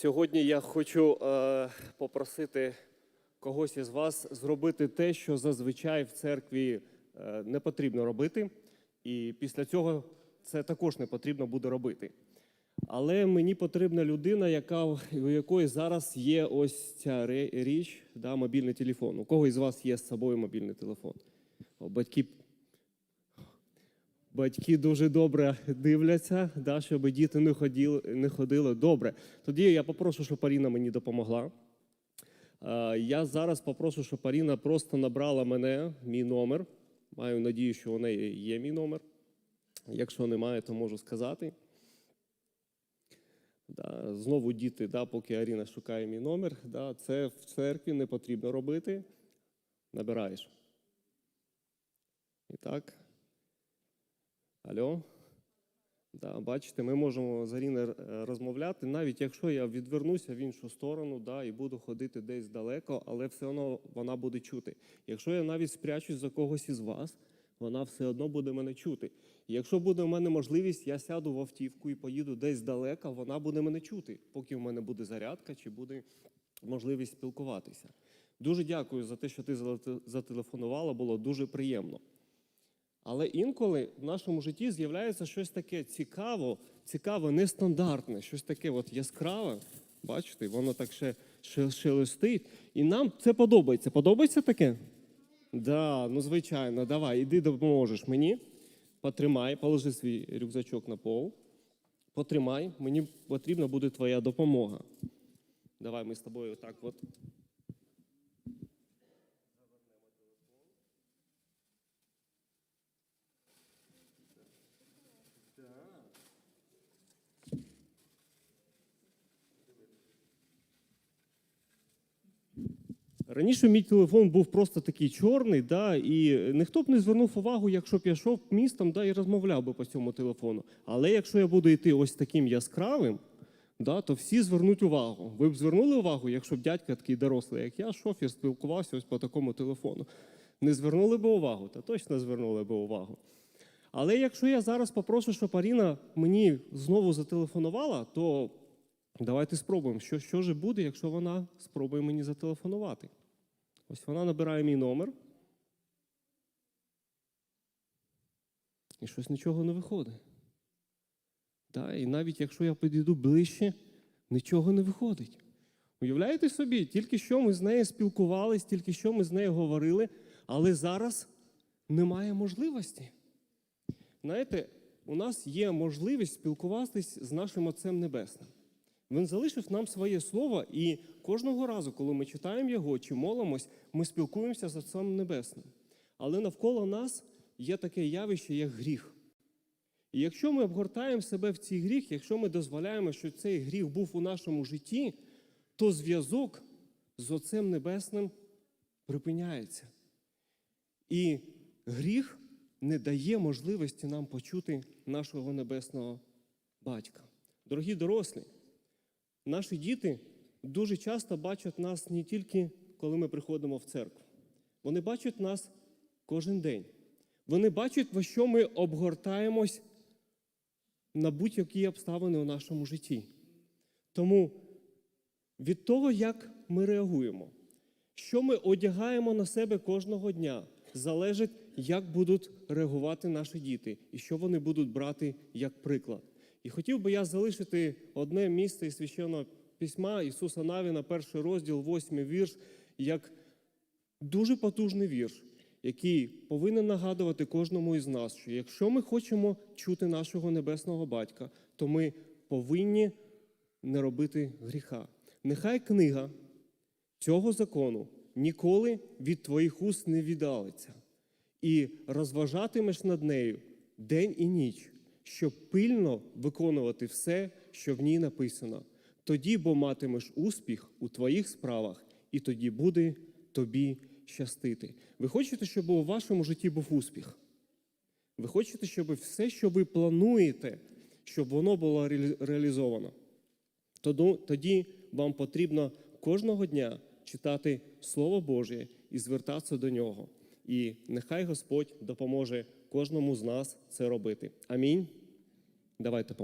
Сьогодні я хочу е, попросити когось із вас зробити те, що зазвичай в церкві е, не потрібно робити, і після цього це також не потрібно буде робити. Але мені потрібна людина, яка, у якої зараз є ось ця річ, да, мобільний телефон. У кого із вас є з собою мобільний телефон? Батьки Батьки дуже добре дивляться, да, щоб діти не ходили, не ходили. Добре. Тоді я попрошу, щоб Аріна мені допомогла. Е, Я зараз попрошу, щоб Аріна просто набрала мене, мій номер. Маю надію, що у неї є мій номер. Якщо немає, то можу сказати. Да, знову діти, да, поки Аріна шукає мій номер. Да, це в церкві не потрібно робити. Набираєш. І так. Алло? Да, бачите, ми можемо Аріною е, розмовляти, навіть якщо я відвернуся в іншу сторону да, і буду ходити десь далеко, але все одно вона буде чути. Якщо я навіть спрячусь за когось із вас, вона все одно буде мене чути. І якщо буде в мене можливість, я сяду в автівку і поїду десь далеко, вона буде мене чути, поки в мене буде зарядка чи буде можливість спілкуватися. Дуже дякую за те, що ти зателефонувала, було дуже приємно. Але інколи в нашому житті з'являється щось таке цікаво, цікаве, нестандартне, щось таке от яскраве. Бачите, воно так ще, шелестить. І нам це подобається. Подобається таке? Да, ну звичайно, давай, іди допоможеш мені. Потримай, положи свій рюкзачок на пол. Потримай, мені потрібна буде твоя допомога. Давай ми з тобою так от. Раніше мій телефон був просто такий чорний, да, і ніхто б не звернув увагу, якщо б я йшов містом да, і розмовляв би по цьому телефону. Але якщо я буду йти ось таким яскравим, да, то всі звернуть увагу. Ви б звернули увагу, якщо б дядька такий дорослий, як я, шофер, спілкувався ось по такому телефону. Не звернули б увагу, та точно звернули б увагу. Але якщо я зараз попрошу, щоб Аріна мені знову зателефонувала, то давайте спробуємо, що, що ж буде, якщо вона спробує мені зателефонувати. Ось вона набирає мій номер. І щось нічого не виходить. Да, і навіть якщо я підійду ближче, нічого не виходить. Уявляєте собі, тільки що ми з нею спілкувались, тільки що ми з нею говорили, але зараз немає можливості. Знаєте, у нас є можливість спілкуватись з нашим Отцем Небесним. Він залишив нам своє слово, і кожного разу, коли ми читаємо його чи молимось, ми спілкуємося з Отцем Небесним. Але навколо нас є таке явище, як гріх. І якщо ми обгортаємо себе в цей гріх, якщо ми дозволяємо, що цей гріх був у нашому житті, то зв'язок з Отцем Небесним припиняється. І гріх не дає можливості нам почути нашого небесного батька. Дорогі дорослі, наші діти дуже часто бачать нас не тільки коли ми приходимо в церкву. Вони бачать нас кожен день. Вони бачать, во що ми обгортаємось на будь-які обставини у нашому житті. Тому від того, як ми реагуємо, що ми одягаємо на себе кожного дня, залежить, як будуть реагувати наші діти і що вони будуть брати як приклад. І хотів би я залишити одне місце із священного письма Ісуса Навіна, перший розділ, восьмий вірш, як дуже потужний вірш, який повинен нагадувати кожному із нас, що якщо ми хочемо чути нашого небесного батька, то ми повинні не робити гріха. Нехай книга цього закону ніколи від твоїх уст не віддалиться, і розважатимеш над нею день і ніч, щоб пильно виконувати все, що в ній написано. Тоді бо матимеш успіх у твоїх справах, і тоді буде тобі щастити. Ви хочете, щоб у вашому житті був успіх? Ви хочете, щоб все, що ви плануєте, щоб воно було реалізовано? Тоді, вам потрібно кожного дня читати Слово Боже і звертатися до нього. І нехай Господь допоможе кожному з нас це робити. Амінь. Давайте